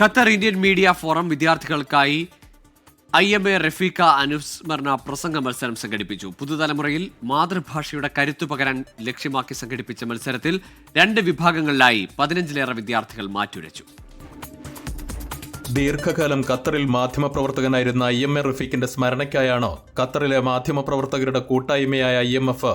Qatar Indian media forum വിദ്യാർത്ഥികൾക്കായി I M A Rafeeq അനുസ്മരണ പ്രസംഗ മത്സരം സംഘടിപ്പിച്ചു. പുതുതലമുറയിൽ മാതൃഭാഷയുടെ കരുത്തു പകരാൻ ലക്ഷ്യമാക്കി സംഘടിപ്പിച്ച മത്സരത്തിൽ രണ്ട് വിഭാഗങ്ങളിലായി പതിനഞ്ചിലേറെ വിദ്യാർത്ഥികൾ മാറ്റുരച്ചു. ദീർഘകാലം ഖത്തറിൽ മാധ്യമപ്രവർത്തകനായിരുന്ന ഐ എം എ റഫീഖിന്റെ സ്മരണയ്ക്കായാണ് ഖത്തറിലെ മാധ്യമപ്രവർത്തകരുടെ കൂട്ടായ്മയായ ഐ എം എഫ്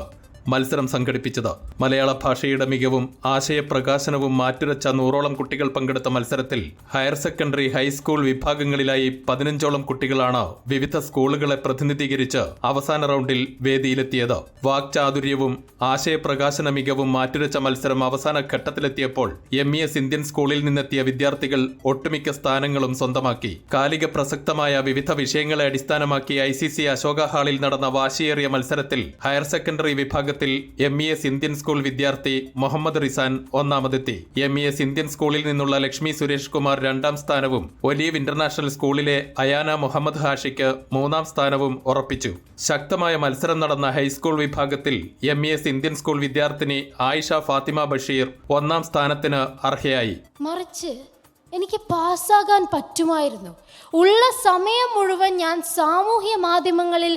മത്സരം സംഘടിപ്പിച്ചത്. മലയാള ഭാഷയുടെ മികവും ആശയപ്രകാശനവും മാറ്റുരച്ച നൂറോളം കുട്ടികൾ പങ്കെടുത്ത മത്സരത്തിൽ ഹയർ സെക്കൻഡറി ഹൈസ്കൂൾ വിഭാഗങ്ങളിലായി പതിനഞ്ചോളം കുട്ടികളാണ് വിവിധ സ്കൂളുകളെ പ്രതിനിധീകരിച്ച് അവസാന റൗണ്ടിൽ വേദിയിലെത്തിയത്. വാക്ചാതുര്യവും ആശയപ്രകാശന മികവും മാറ്റുരച്ച മത്സരം അവസാന ഘട്ടത്തിലെത്തിയപ്പോൾ എം ഇ എസ് ഇന്ത്യൻ സ്കൂളിൽ നിന്നെത്തിയ വിദ്യാർത്ഥികൾ ഒട്ടുമിക്ക സ്ഥാനങ്ങളും സ്വന്തമാക്കി. കാലിക പ്രസക്തമായ വിവിധ വിഷയങ്ങളെ അടിസ്ഥാനമാക്കി ഐ സി സി അശോക ഹാളിൽ നടന്ന വാശിയേറിയ മത്സരത്തിൽ ഹയർ സെക്കൻഡറി വിഭാഗത്തിൽ M E S Indian school വിദ്യാർത്ഥി മുഹമ്മദ് റിസാൻ ഒന്നാമതെത്തി. എം ഇ എസ് ഇന്ത്യൻ സ്കൂളിൽ നിന്നുള്ള ലക്ഷ്മി സുരേഷ് കുമാർ രണ്ടാം സ്ഥാനവും ഒലീവ് ഇന്റർനാഷണൽ സ്കൂളിലെ അയാന മുഹമ്മദ് ഹാഷിക്ക് മൂന്നാം സ്ഥാനവും ഉറപ്പിച്ചു. ശക്തമായ മത്സരം നടന്ന ഹൈസ്കൂൾ വിഭാഗത്തിൽ M E S Indian school വിദ്യാർത്ഥിനി ആയിഷ ഫാത്തിമ ബഷീർ ഒന്നാം സ്ഥാനത്തിന് അർഹയായി. എനിക്ക് പാസ്സാകാൻ പറ്റുമായിരുന്നു. ഉള്ള സമയം മുഴുവൻ ഞാൻ സാമൂഹ്യ മാധ്യമങ്ങളിൽ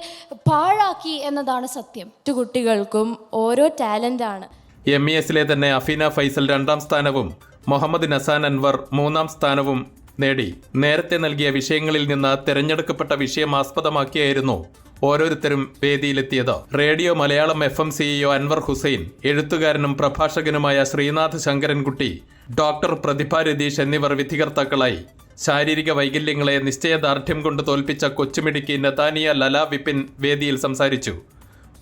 പാഴാക്കി എന്നതാണ് സത്യം. മറ്റു കുട്ടികൾക്കും ഓരോ ടാലന്റാണ് എം ഇ എസിലെ തന്നെ അഫീന ഫൈസൽ രണ്ടാം സ്ഥാനവും മുഹമ്മദ് നസാൻ അൻവർ മൂന്നാം സ്ഥാനവും നേടി. നേരത്തെ നൽകിയ വിഷയങ്ങളിൽ നിന്ന് തെരഞ്ഞെടുക്കപ്പെട്ട വിഷയം ആസ്പദമാക്കിയായിരുന്നു ഓരോരുത്തരും വേദിയിലെത്തിയത്. Radio Malayalam F M CEO Anwar Hussain എഴുത്തുകാരനും പ്രഭാഷകനുമായ ശ്രീനാഥ് ശങ്കരൻകുട്ടി ഡോക്ടർ പ്രതിഭ രതീഷ് എന്നിവർ വിധികർത്താക്കളായി. ശാരീരിക വൈകല്യങ്ങളെ നിശ്ചയദാർഢ്യം കൊണ്ട് തോൽപ്പിച്ച കൊച്ചുമിടുക്കി നതാനിയ ലല വിപിൻ വേദിയിൽ സംസാരിച്ചു.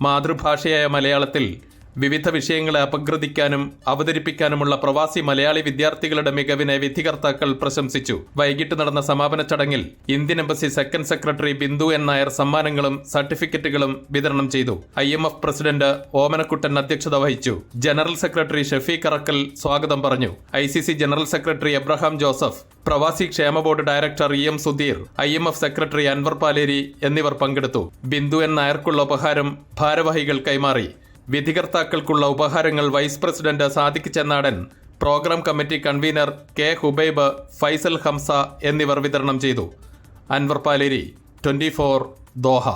മാതൃഭാഷയായ മലയാളത്തിൽ വിവിധ വിഷയങ്ങളെ അപഗ്രഥിക്കാനും അവതരിപ്പിക്കാനുമുള്ള പ്രവാസി മലയാളി വിദ്യാർത്ഥികളുടെ മികവിനെ വിധികർത്താക്കൾ പ്രശംസിച്ചു. വൈകിട്ട് നടന്ന സമാപന ചടങ്ങിൽ Indian embassy second secretary Bindu N Nair സമ്മാനങ്ങളും സർട്ടിഫിക്കറ്റുകളും വിതരണം ചെയ്തു. ഐ പ്രസിഡന്റ് ഓമനക്കുട്ടൻ അധ്യക്ഷത വഹിച്ചു. ജനറൽ സെക്രട്ടറി ഷഫീഖ് അറക്കൽ സ്വാഗതം പറഞ്ഞു. I general secretary Abraham Joseph പ്രവാസി ക്ഷേമ board director E M Sudheer I M F secretary Anvar Paleri എന്നിവർ പങ്കെടുത്തു. ബിന്ദു എൻ നായർക്കുള്ള ഉപഹാരം ഭാരവാഹികൾ കൈമാറി. വിധികർത്താക്കൾക്കുള്ള ഉപഹാരങ്ങൾ vice president Sadiq Chennadan programme committee convener K Hubaib Faisal Hamsa എന്നിവർ വിതരണം ചെയ്തു. Anwar Paleri twenty Doha.